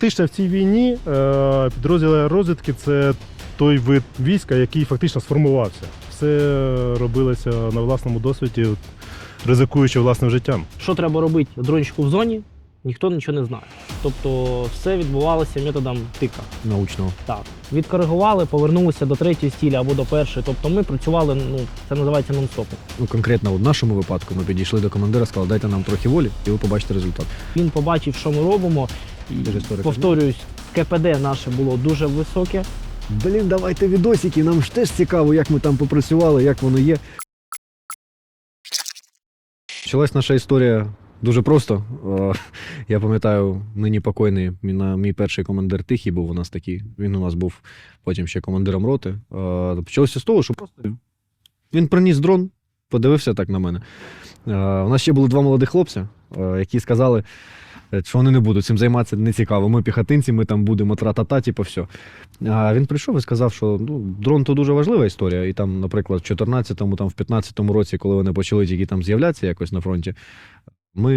фактично в цій війні е, підрозділи розвідки це той вид війська, який фактично сформувався. Все робилося на власному досвіді, ризикуючи власним життям. Що треба робити дрончику в зоні, ніхто нічого не знає. Тобто все відбувалося методом тика. научного. Так, відкоригували, повернулися до третьої стілі або до першої. Тобто ми працювали, ну це називається нон-стопом. Ну, конкретно в нашому випадку ми підійшли до командира, сказали, дайте нам трохи волі, і ви побачите результат. Він побачив, що ми робимо. Повторююсь, КПД наше було дуже високе. Блін, давайте відосики, нам ж теж цікаво, як ми там попрацювали, як воно є. Почалась наша історія дуже просто. Е, Я пам'ятаю, нині покойний мій, перший командир Тихий був у нас такий. Він у нас був потім ще командиром роти. Е, Почалося з того, що просто він приніс дрон, подивився так на мене. Е, У нас ще були два молодих хлопця, е, які сказали, що вони не будуть цим займатися, не цікаво. Ми піхотинці, ми там будемо тра-та-та, типу, все. А він прийшов і сказав, що ну, дрон то дуже важлива історія. І там, наприклад, в 14-му, там, в 15-му році, коли вони почали тільки там з'являтися якось на фронті, ми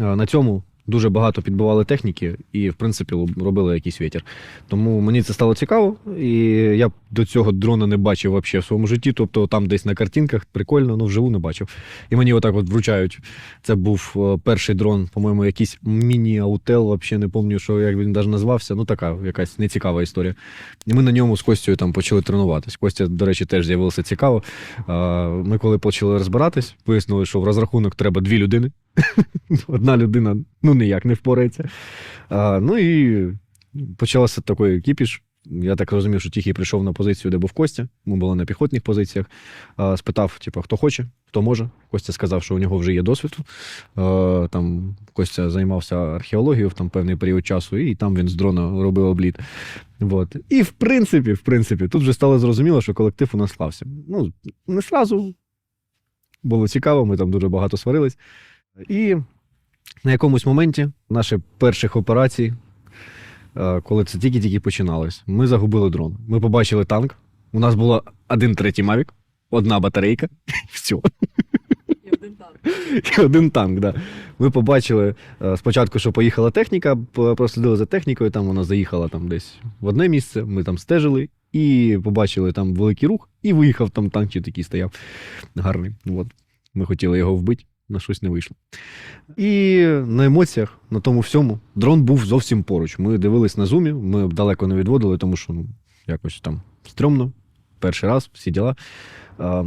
е, на цьому дуже багато підбивали техніки і, в принципі, робили якийсь вітер. Тому мені це стало цікаво, і я до цього дрона не бачив вообще в своєму житті. Тобто там десь на картинках прикольно, ну вживу не бачив. І мені отак от вручають. Це був е, перший дрон, по-моєму, якийсь міні-аутел, взагалі не пам'ятаю, що як він навіть назвався. Ну, така якась нецікава історія. І ми на ньому з Костю там почали тренуватись. Костя, до речі, теж з'явилося цікаво. Ми коли почали розбиратись, пояснили, що в розрахунок треба дві людини. Одна людина ну ніяк не впорається. А, Ну і почався такий кіпіш. Я так розумів, що тихий прийшов на позицію, де був Костя. Ми були на піхотних позиціях. Спитав, типу, хто хоче, хто може. Костя сказав, що у нього вже є досвід. Там Костя займався археологією в там певний період часу, і там він з дрона робив обліт. Вот. І в принципі, в принципі, тут вже стало зрозуміло, що колектив у нас склався. Ну, не сразу було цікаво, ми там дуже багато сварились. І на якомусь моменті наших перших операцій, е, коли це тільки-тільки починалось, ми загубили дрон. Ми побачили танк. У нас було один третій мавік, одна батарейка, і все. І один танк, да. Ми побачили е, спочатку, що поїхала техніка, прослідили за технікою, там вона заїхала там десь в одне місце, ми там стежили і побачили там великий рух, і виїхав там танкчик такий стояв гарний. От. Ми хотіли його вбити, на щось не вийшло. І на емоціях, на тому всьому, дрон був зовсім поруч. Ми дивились на зумі, ми далеко не відводили, тому що ну, якось там стрьомно, перший раз, всі діла. А,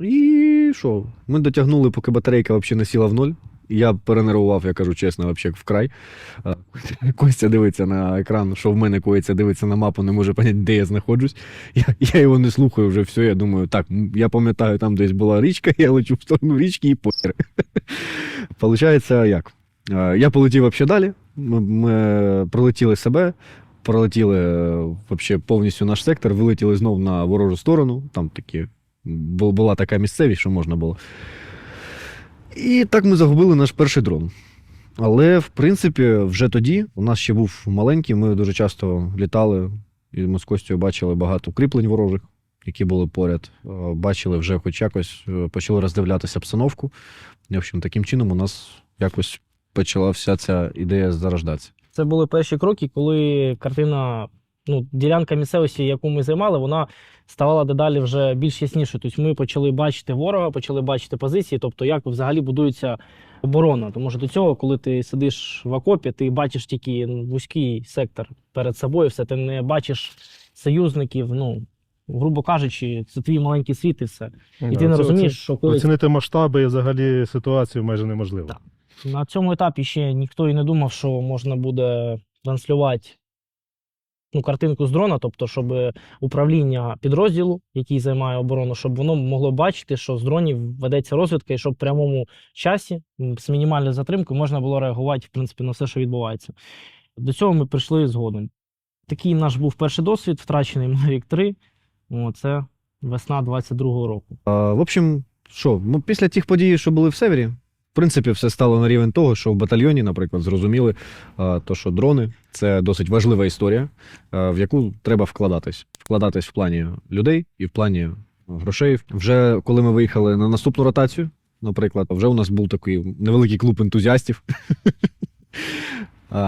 і що? Ми дотягнули, поки батарейка взагалі не сіла в ноль. Я перенервував, я кажу чесно, взагалі вкрай. Костя дивиться на екран, що в мене коїться, дивиться на мапу, не може поняти, де я знаходжусь. Я, я його не слухаю вже все. Я думаю, так, я пам'ятаю, там десь була річка, я лечу в сторону річки і похер. Получається, як? Е, Я полетів взагалі далі. Ми, ми пролетіли себе, пролетіли е, вообще повністю наш сектор, вилетіли знов на ворожу сторону. Там такі була така місцевість, що можна було. І так ми загубили наш перший дрон. Але, в принципі, вже тоді у нас ще був маленький, ми дуже часто літали, і ми з Костю бачили багато укріплень ворожих, які були поряд. Е, Бачили вже хоч якось, е, почали роздивлятися обстановку. І, в общем, таким чином у нас якось почала вся ця ідея зарождатися. Це були перші кроки, коли картина, ну, ділянка місцевості, яку ми займали, вона ставала дедалі вже більш яснішою. Тобто ми почали бачити ворога, почали бачити позиції, тобто як взагалі будується оборона. Тому що до цього, коли ти сидиш в окопі, ти бачиш тільки вузький сектор перед собою, все ти не бачиш союзників. Ну, грубо кажучи, це твій маленький світ і все. І ти не розумієш, що коли Оцінити масштаби і взагалі ситуацію майже неможливо. Так. На цьому етапі ще ніхто і не думав, що можна буде транслювати ну, картинку з дрона, тобто, щоб управління підрозділу, який займає оборону, щоб воно могло бачити, що з дронів ведеться розвідка, і щоб в прямому часі з мінімальною затримкою можна було реагувати в принципі, на все, що відбувається. До цього ми прийшли згодом. Такий наш був перший досвід, втрачений Mavic 3. О, це весна 22-го року. А, в общем, що, ну, після тих подій, що були в Севері, в принципі, все стало на рівень того, що в батальйоні, наприклад, зрозуміли, то, що дрони це досить важлива історія, в яку треба вкладатись. Вкладатись в плані людей і в плані грошей. Вже коли ми виїхали на наступну ротацію, наприклад, вже у нас був такий невеликий клуб ентузіастів.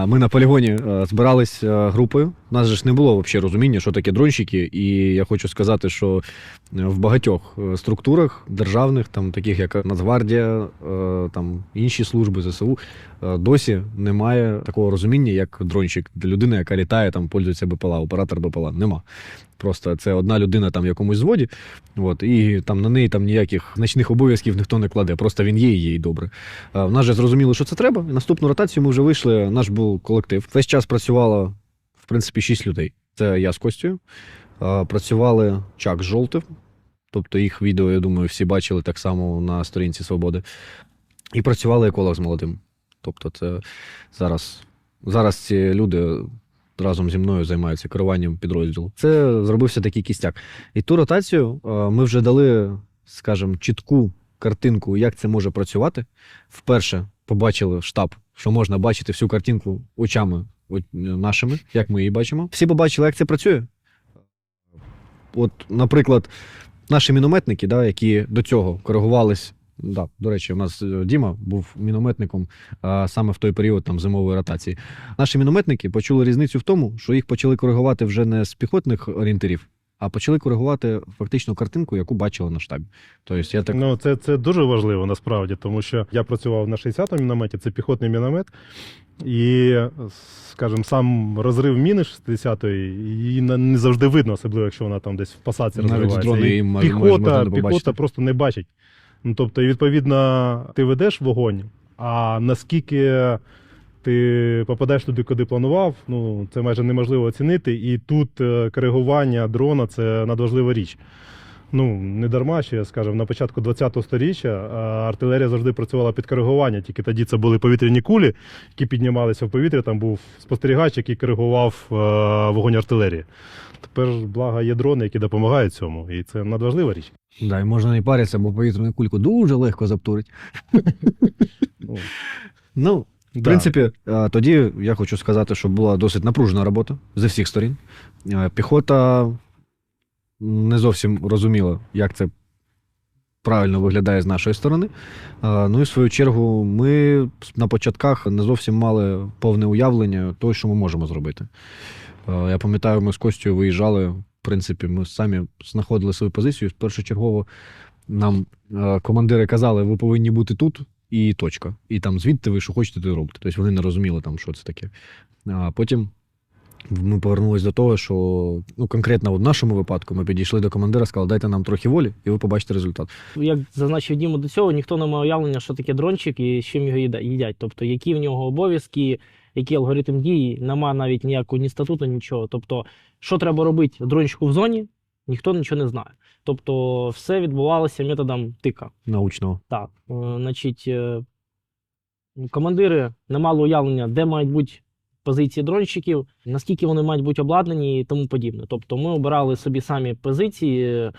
Ми на полігоні збирались групою. У нас же ж не було взагалі розуміння, що таке дронщики. І я хочу сказати, що в багатьох е, структурах державних, там таких як Нацгвардія, е, там інші служби ЗСУ, е, досі немає такого розуміння, як дронщик. Для людини, яка літає, там пользується БПЛА, оператор БПЛА. Нема. Просто це одна людина там в якомусь зводі, от, і там на неї там ніяких значних обов'язків ніхто не кладе. Просто він є і є добре. Е, В нас же зрозуміло, що це треба. І наступну ротацію ми вже вийшли. Наш був колектив. Весь час працювало, в принципі, шість людей. Це я з Костю. Працювали Чак з жовтим. Тобто їх відео, я думаю, всі бачили так само на сторінці Свободи. І працювали еколог з молодим. Тобто, це зараз, зараз ці люди разом зі мною займаються керуванням підрозділу. Це зробився такий кістяк. І ту ротацію е, ми вже дали, скажімо, чітку картинку, як це може працювати. Вперше побачили штаб, що можна бачити всю картинку очами е, нашими, як ми її бачимо. Всі побачили, як це працює. От, наприклад, наші мінометники, да, які до цього коригувались. Да, до речі, у нас е, Діма був мінометником а, саме в той період там, зимової ротації. Наші мінометники почули різницю в тому, що їх почали коригувати вже не з піхотних орієнтирів, а почали коригувати фактично картинку, яку бачили на штабі. Тобто я так Ну, це, це дуже важливо насправді, тому що я працював на 60-му мінометі, це піхотний міномет. І, скажімо, сам розрив міни 60-ї, її не завжди видно, особливо якщо вона там десь в посадці розривається. І можна піхота, піхота просто не бачить. Ну, тобто, і відповідно, ти ведеш вогонь, а наскільки ти попадаєш туди, куди планував, ну це майже неможливо оцінити. І тут е, коригування дрона це надважлива річ. Ну, не дарма, що, скажімо, на початку 20-го сторіччя артилерія завжди працювала під коригування, тільки тоді це були повітряні кулі, які піднімалися в повітря. Там був спостерігач, який коригував е, вогонь артилерії. Тепер благо є дрони, які допомагають цьому, і це надважлива річ. да, і можна не паритися, бо повітряну кульку дуже легко заптурить. Ну, Ну, В принципі, е, тоді я хочу сказати, що була досить напружена робота зі всіх сторін. Е, Піхота не зовсім розуміла, як це правильно виглядає з нашої сторони. Е, Ну і в свою чергу, ми на початках не зовсім мали повне уявлення того, що ми можемо зробити. Я пам'ятаю, ми з Костю виїжджали. В принципі, ми самі знаходили свою позицію. Першочергово нам командири казали, ви повинні бути тут, і точка. І там звідти ви що хочете, то робите. Тобто вони не розуміли, там, що це таке. А потім ми повернулися до того, що ну, конкретно в нашому випадку ми підійшли до командира, сказали, дайте нам трохи волі, і ви побачите результат. Як зазначив Діма до цього, ніхто не має уявлення, що таке дрончик і з чим його їдять. Тобто, які в нього обов'язки, який алгоритм дії, нема навіть ніякого ні статуту, нічого. Тобто, що треба робити дрончику в зоні, ніхто нічого не знає. Тобто, все відбувалося методом тика. Научного. Так, е, значить, е, командири не мали уявлення, де мають бути позиції дронщиків, наскільки вони мають бути обладнані і тому подібне. Тобто ми обирали собі самі позиції е,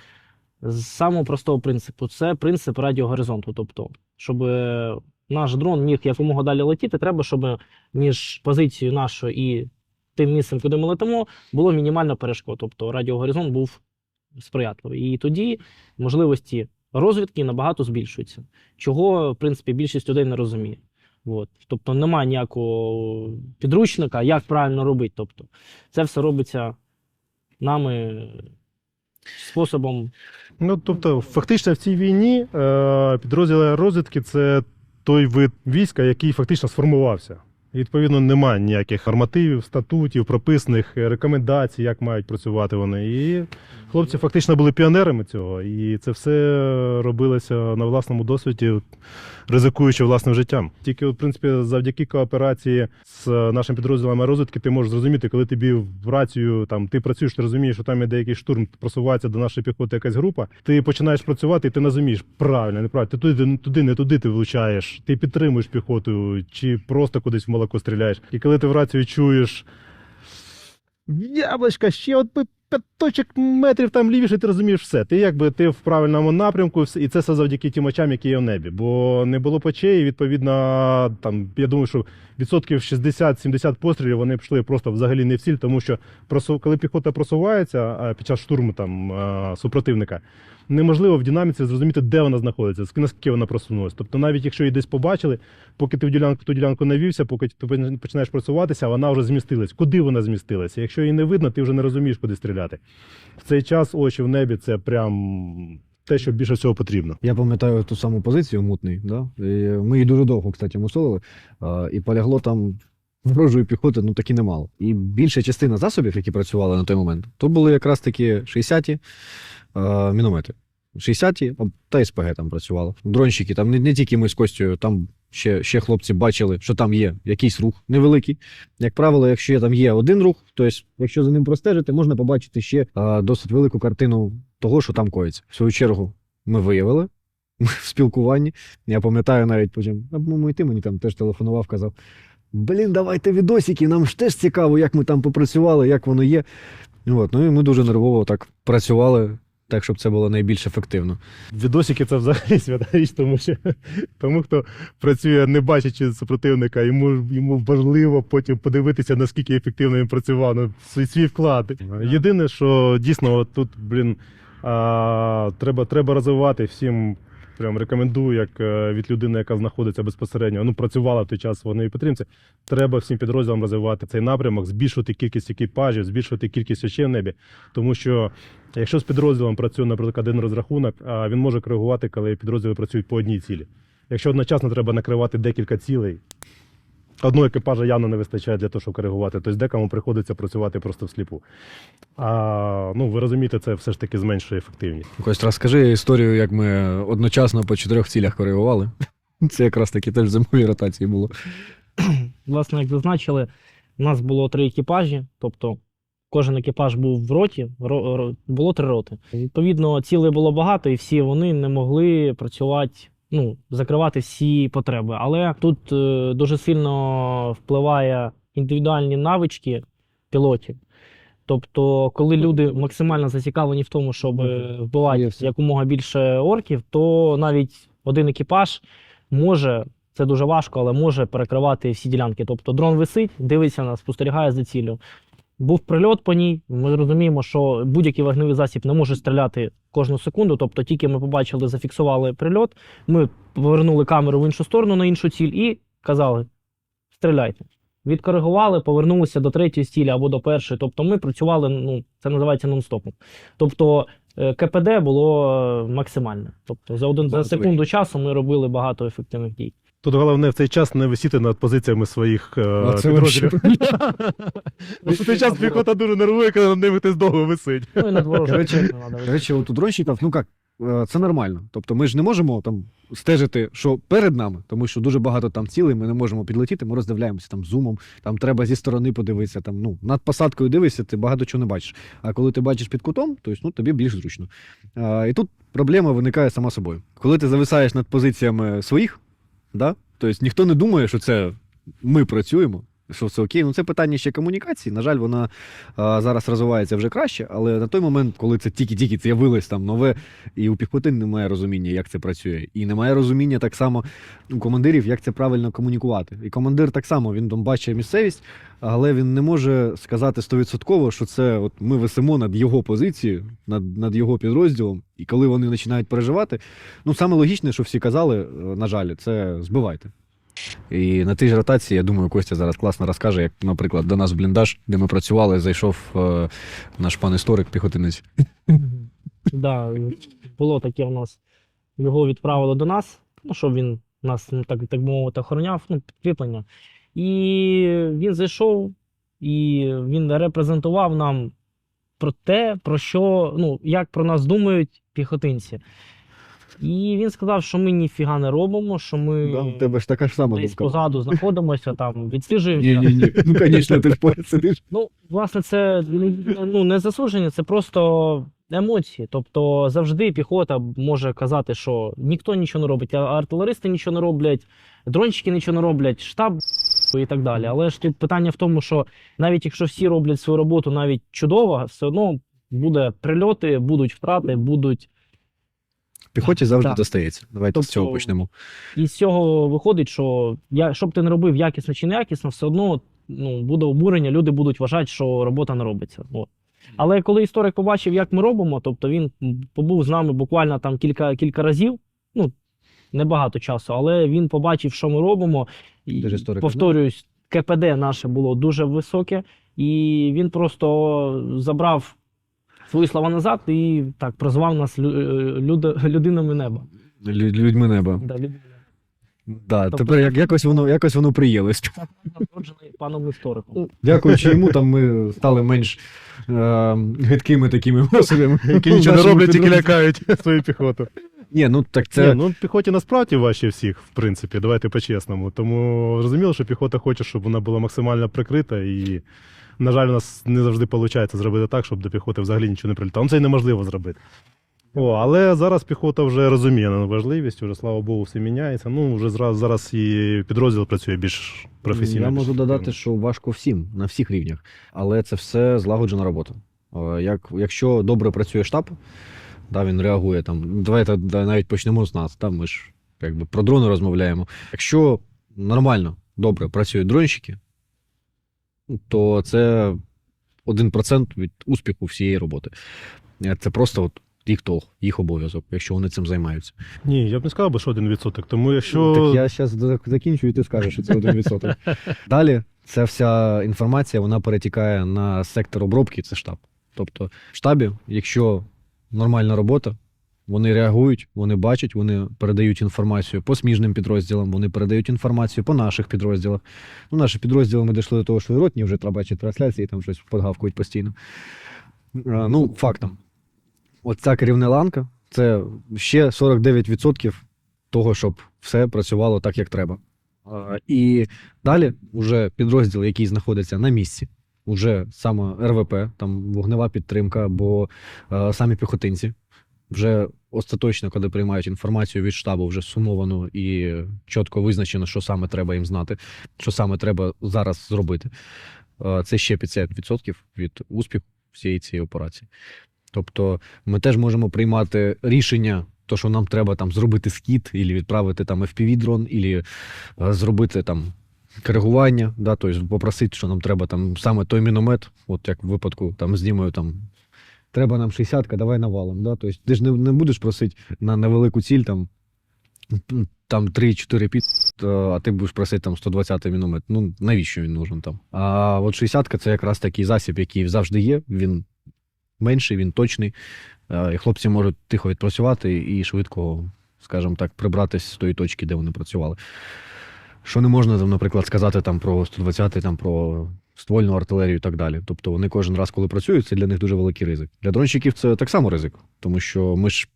з самого простого принципу. Це принцип радіогоризонту. Тобто, щоб наш дрон міг якомога далі летіти, треба, щоб між позицією нашою і тим місцем, куди ми летимо, було мінімально перешкод. Тобто радіогоризонт був сприятливий. І тоді можливості розвідки набагато збільшуються, чого, в принципі, більшість людей не розуміє. От. Тобто немає ніякого підручника, як правильно робити. Тобто, це все робиться нами способом. Ну, тобто, фактично в цій війні е, підрозділи розвідки це той вид війська, який фактично сформувався. Відповідно, немає ніяких нормативів, статутів, прописаних е, рекомендацій, як мають працювати вони. І хлопці фактично були піонерами цього. І це все робилося на власному досвіді, ризикуючи власним життям. Тільки, в принципі, завдяки кооперації з нашими підрозділами розвідки, ти можеш зрозуміти, коли тобі в рацію там ти працюєш, ти розумієш, що там іде якийсь штурм, просувається до нашої піхоти якась група. Ти починаєш працювати, і ти не розумієш правильно, неправильно. Ти туди, туди, не туди ти влучаєш, ти підтримуєш піхоту, чи просто кудись в молоко стріляєш. І коли ти в рацію чуєш. Яблочка, ще от би п'яточок метрів там лівіше, ти розумієш все. Ти якби ти в правильному напрямку, і це все завдяки тим очам, які є в небі. Бо не було очей, і відповідно, там, я думаю, що відсотків 60-70 пострілів вони пішли просто взагалі не в ціль, тому що коли піхота просувається під час штурму там, супротивника, неможливо в динаміці зрозуміти, де вона знаходиться, наскільки вона просунулася. Тобто, навіть якщо її десь побачили, поки ти в ділянку ту ділянку навівся, поки ти починаєш просуватися, вона вже змістилась. Куди вона змістилася? Якщо її не видно, ти вже не розумієш, куди стріляти. В цей час очі в небі це прям те, що більше всього потрібно. Я пам'ятаю ту саму позицію мутний. Да? І ми її дуже довго, кстати, мусолили, і полягло там ворожої піхоти ну таки немало. І більша частина засобів, які працювали на той момент, то були якраз такі 60-ті а, міномети. 60-ті та СПГ там працювало. Дронщики, там не, не тільки ми з Костю, там ще, ще хлопці бачили, що там є якийсь рух невеликий. Як правило, якщо там є один рух, то якщо за ним простежити, можна побачити ще а, досить велику картину того, що там коїться. В свою чергу ми виявили в спілкуванні. Я пам'ятаю навіть потім, а, по-моєму, і ти мені там теж телефонував, казав: Блін, давайте відосики, нам ж теж цікаво, як ми там попрацювали, як воно є. От, ну і ми дуже нервово так працювали, так, щоб це було найбільш ефективно. Відосики це взагалі свята річ, тому що тому, хто працює, не бачачи супротивника, йому, йому важливо потім подивитися, наскільки ефективно він працював, ну, свій, свій вклад. Єдине, що дійсно от тут, блін, а, треба, треба розвивати всім. Прям рекомендую, як е, від людини, яка знаходиться безпосередньо, ну працювала в той час в підтримці. Треба всім підрозділам розвивати цей напрямок, збільшувати кількість екіпажів, збільшувати кількість очей в небі. Тому що якщо з підрозділом працює, наприклад, один розрахунок, а він може коригувати, коли підрозділи працюють по одній цілі. Якщо одночасно треба накривати декілька цілей, одного екіпажа явно не вистачає для того, щоб коригувати. Тобто декому приходиться працювати просто всліпу. А ну ви розумієте, це все ж таки зменшує ефективність. Кость, розкажи історію, як ми одночасно по чотирьох цілях коригували. Це якраз таки теж зимові ротації було. Власне, як зазначили, у нас було три екіпажі, тобто кожен екіпаж був в роті, ро- ро- було три роти. Відповідно, цілей було багато, і всі вони не могли працювати, ну, закривати всі потреби. Але тут е, дуже сильно впливає індивідуальні навички пілотів. Тобто, коли люди максимально зацікавлені в тому, щоб е, вбивати якомога більше орків, то навіть один екіпаж може це дуже важко, але може перекривати всі ділянки. Тобто дрон висить, дивиться нас, спостерігає за ціллю. Був прильот по ній. Ми розуміємо, що будь-який вогневий засіб не може стріляти кожну секунду. Тобто, тільки ми побачили, зафіксували прильот, ми повернули камеру в іншу сторону на іншу ціль і казали: стріляйте. Відкоригували, повернулися до третьої цілі або до першої. Тобто ми працювали, ну це називається нон-стопом. Тобто е, КПД було е, максимальне. Тобто за один за секунду часу ми робили багато ефективних дій. Тут головне в цей час не висіти над позиціями своїх е, підрозділів. Бо в цей час піхота дуже нервує, коли над ними хтось довго висить. Ну і над ворожим Коротше, не надо. Коротше, от у дронщиків, ну як, е, це нормально. Тобто ми ж не можемо там стежити, що перед нами, тому що дуже багато там цілей, ми не можемо підлетіти, ми роздивляємося там зумом, там треба зі сторони подивитися. Там, ну, над посадкою дивишся, ти багато чого не бачиш. А коли ти бачиш під кутом, то ну, тобі більш зручно. А, і тут проблема виникає сама собою. Коли ти зависаєш над позиціями своїх, да? тобто ніхто не думає, що це ми працюємо. Що все окей, ну це питання ще комунікації. На жаль, вона а, зараз розвивається вже краще, але на той момент, коли це тільки-тільки з'явилось там нове, і у піхоти немає розуміння, як це працює, і немає розуміння так само у командирів, як це правильно комунікувати. І командир так само він там бачить місцевість, але він не може сказати стовідсотково, що це от ми висимо над його позицією, над, над його підрозділом. І коли вони починають переживати, ну саме логічне, що всі казали, е, на жаль, це збивайте. І на тій ж ротації, я думаю, Костя зараз класно розкаже, як, наприклад, до нас в бліндаж, де ми працювали, зайшов е, наш пан історик, піхотинець. Да, було таке у нас. Його відправили до нас, ну, щоб він нас, ну, так, так мовити, охороняв, ну, підкріплення. І він зайшов, і він репрезентував нам про те, про що, ну, як про нас думають піхотинці. І він сказав, що ми ніфіга не робимо, що ми Да, у тебе ж така ж сама десь думка. позаду знаходимося, там, відсліджуємося. Ні, ні, ні. Ну, звісно, ти ж поряд сидиш. Ну, власне, це не- ну, не засудження, це просто емоції. Тобто завжди піхота може казати, що ніхто нічого не робить, а артилеристи нічого не роблять, дрончики нічого не роблять, штаб і так далі. Але ж тут питання в тому, що навіть якщо всі роблять свою роботу навіть чудово, все одно буде прильоти, будуть втрати, будуть. Піхоті завжди Так. достається. Давайте з Тобто- цього почнемо. І з цього виходить, що я, що б ти не робив якісно чи неякісно, все одно ну, буде обурення, люди будуть вважати, що робота не робиться. От. Але коли історик побачив, як ми робимо, тобто він побув з нами буквально там кілька, кілька разів, ну, небагато часу, але він побачив, що ми робимо. Історик, повторююсь, КПД наше було дуже високе, і він просто забрав свої слова назад і так прозвав нас е, люд- людинами неба. Лю- Людьми неба. Да, людинами. Да, Тобто тепер як, якось воно якось воно приїлось. Так, народжений паном істориком. Дякуючи йому, там ми стали менш е, гидкими такими особами. Які нічого не роблять, тільки лякають свою піхоту. Ні, ну так це. Ні, ну піхоті насправді важче всіх, в принципі, давайте по-чесному. Тому зрозуміло, що піхота хоче, щоб вона була максимально прикрита, і, на жаль, у нас не завжди виходить зробити так, щоб до піхоти взагалі нічого не прилітало. Ну, це й неможливо зробити. О, але зараз піхота вже розуміє на важливість, вже слава Богу, все міняється. Ну, вже зараз, зараз і підрозділ працює більш професійно. Я більш можу додати, що важко всім на всіх рівнях, але це все злагоджена робота. Е, Як, якщо добре працює штаб, да, він реагує там. Давайте навіть почнемо з нас. Там ми ж якби про дрони розмовляємо. Якщо нормально, добре працюють дронщики, то це 1% від успіху всієї роботи. Е, Це просто от їх толк, їх обов'язок, якщо вони цим займаються. Ні, я б не сказав би, що один відсоток. Тому якщо. Так я зараз закінчу, і ти скажеш, що це 1%. Далі ця вся інформація вона перетікає на сектор обробки, це штаб. Тобто, в штабі, якщо нормальна робота, вони реагують, вони бачать, вони передають інформацію по сміжним підрозділам, вони передають інформацію по наших підрозділах. Ну, наші підрозділи ми дійшли до того, що і ротні вже треба бачити трансляції, там щось подгавкують постійно. А, Ну, фактом. Оця керівна ланка це ще 49% того, щоб все працювало так, як треба. А, І далі вже підрозділ, який знаходиться на місці, вже саме РВП, там вогнева підтримка, або е, самі піхотинці. Вже остаточно, коли приймають інформацію від штабу, вже сумовано і чітко визначено, що саме треба їм знати, що саме треба зараз зробити. Е, Це ще 50% від успіху всієї цієї операції. Тобто ми теж можемо приймати рішення, то, що нам треба там зробити скіт, і відправити там FPV-дрон, і зробити там коригування, да, тобто попросити, що нам треба там саме той міномет, от як в випадку там з Дімою там. Треба нам 60-ка, давай навалом. Да? Тобто, ти ж не, не будеш просити на невелику ціль там, там 3-4 піт, е, а ти будеш просити там 120 міномет. Ну навіщо він нужен там? А от 60-ка це якраз такий засіб, який завжди є. Він менший, він точний. І хлопці можуть тихо відпрацювати і швидко, скажімо так, прибратися з тої точки, де вони працювали. Що не можна, там, наприклад, сказати там, про 120 там, про ствольну артилерію і так далі. Тобто вони кожен раз, коли працюють, це для них дуже великий ризик. Для дронщиків це так само ризик, тому що ми ж,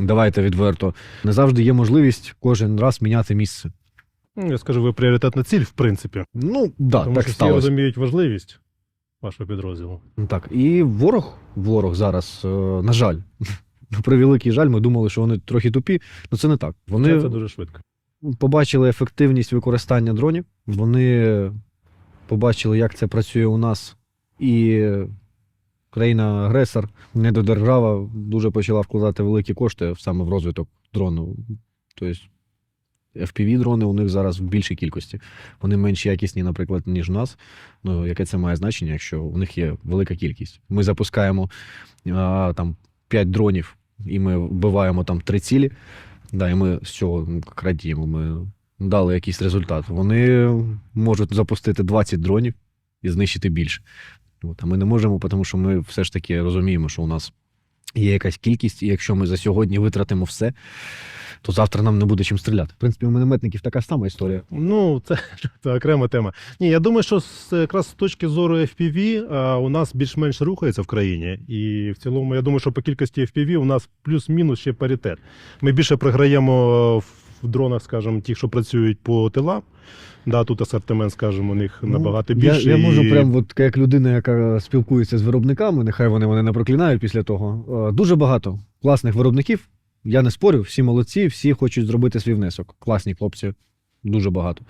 давайте відверто, не завжди є можливість кожен раз міняти місце. Ну, Я скажу, ви пріоритетна ціль, в принципі. Ну, да, тому так що всі сталося. розуміють важливість вашого підрозділу. Так, і ворог, ворог зараз, е, на жаль, на превеликий жаль, ми думали, що вони трохи тупі, але це не так. Вони Це дуже швидко. Побачили ефективність використання дронів, вони побачили, як це працює у нас, і країна-агресор, недодержава, дуже почала вкладати великі кошти саме в розвиток дрону. Тобто FPV-дрони у них зараз в більшій кількості. Вони менш якісні, наприклад, ніж у нас. Ну, яке це має значення, якщо у них є велика кількість. Ми запускаємо а, там 5 дронів, і ми вбиваємо там 3 цілі. Да, і ми з цього крадіємо. Ми дали якийсь результат. Вони можуть запустити 20 дронів і знищити більше. От, а ми не можемо, тому що ми все ж таки розуміємо, що у нас є якась кількість, і якщо ми за сьогодні витратимо все, то завтра нам не буде чим стріляти. В принципі, у мінометників така сама історія. Ну, це, це окрема тема. Ні, я думаю, що з, якраз з точки зору FPV а, у нас більш-менш рухається в країні. І в цілому, я думаю, що по кількості FPV у нас плюс-мінус ще паритет. Ми більше програємо в дронах, скажімо, ті, що працюють по тилам. Да, тут асортимент, скажімо, у них набагато Ну, я, більше. я можу і... прям, от як людина, яка спілкується з виробниками, нехай вони мене не проклинають після того. е, Дуже багато класних виробників. Я не спорю, всі молодці, всі хочуть зробити свій внесок. Класні хлопці, дуже багато.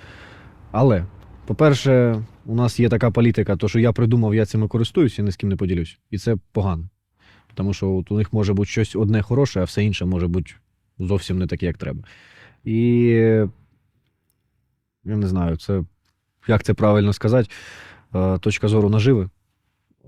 Але По-перше, у нас є така політика, то що я придумав, я цим і користуюсь і ні з ким не поділюсь. І це погано. Тому що от у них може бути щось одне хороше, а все інше може бути зовсім не таке, як треба. І я не знаю, це як це правильно сказати. Е, Точка зору наживи.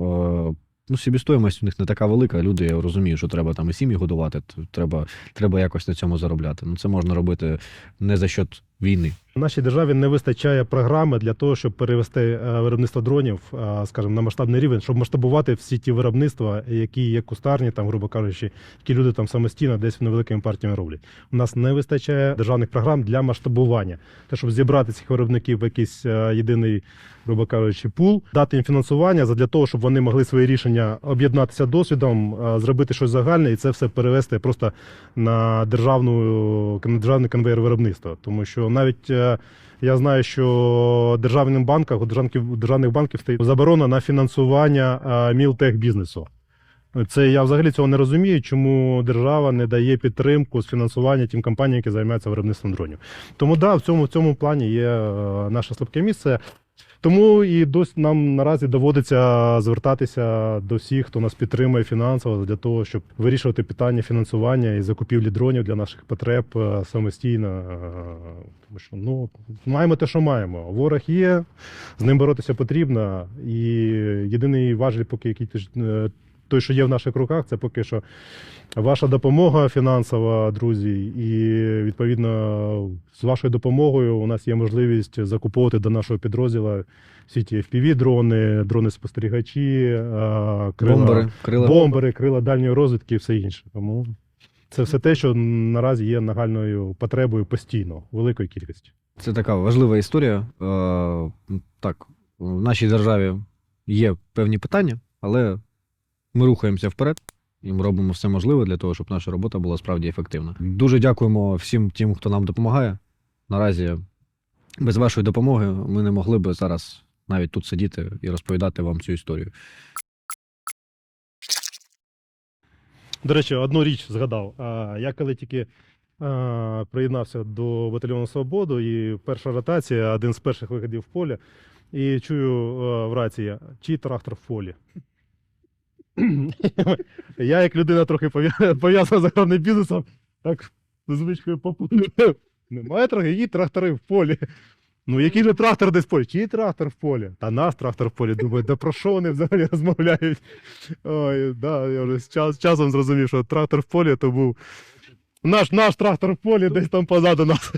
Е, Ну, Собістоїмость у них не така велика. Люди я розумію, що треба там і сім'ї годувати, треба, треба якось на цьому заробляти. Ну, це можна робити не за счет війни. Нашій державі не вистачає програми для того, щоб перевести е, виробництво дронів, е, скажімо, на масштабний рівень, щоб масштабувати всі ті виробництва, які є кустарні, там, грубо кажучи, які люди там самостійно десь невеликими партіями роблять. У нас не вистачає державних програм для масштабування, те, щоб зібрати цих виробників в якийсь е, єдиний, грубо кажучи, пул, дати їм фінансування для того, щоб вони могли свої рішення об'єднатися досвідом, зробити щось загальне і це все перевести просто на державну на державний конвейер виробництва. Тому що навіть я знаю, що державним банкам, у державних, державних банків стоїть заборона на фінансування мілтех бізнесу. Це я взагалі цього не розумію, чому держава не дає підтримку з фінансування тим компаніям, які займаються виробництвом дронів. Тому да, в цьому в цьому плані є е, наше слабке місце. Тому і досі нам наразі доводиться звертатися до всіх, хто нас підтримує фінансово для того, щоб вирішувати питання фінансування і закупівлі дронів для наших потреб е, самостійно. е, Тому що ну маємо те, що маємо. Ворог є, з ним боротися потрібно. І єдиний важіль, поки який е, той, що є в наших руках, це поки що ваша допомога фінансова, друзі. І відповідно з вашою допомогою у нас є можливість закуповувати до нашого підрозділу всі ті fpv дрони, дрони спостерігачі, крила, Бомбери, крила. бомбери, крила дальньої розвідки і все інше. Тому це все те, що наразі є нагальною потребою постійно, великої кількості. Це така важлива історія. Е, так, в нашій державі є певні питання, але ми рухаємося вперед і ми робимо все можливе для того, щоб наша робота була справді ефективна. Дуже дякуємо всім тим, хто нам допомагає. Наразі без вашої допомоги ми не могли би зараз навіть тут сидіти і розповідати вам цю історію. До речі, одну річ згадав. Я коли тільки приєднався до батальйону Свободу, і перша ротація, один з перших виходів в поле, і чую в рації, чий трактор в полі. Я, як людина трохи пов'я- пов'язана з аграрним бізнесом, так звичкою по полю. Немає трохи, трактори в полі. Ну, який же трактор десь в полі? Чий трактор в полі? Та наш трактор в полі. Думаю, да про що вони взагалі розмовляють? Ой, да, я вже з час, часом зрозумів, що трактор в полі то був наш, наш трактор в полі десь там позаду нас.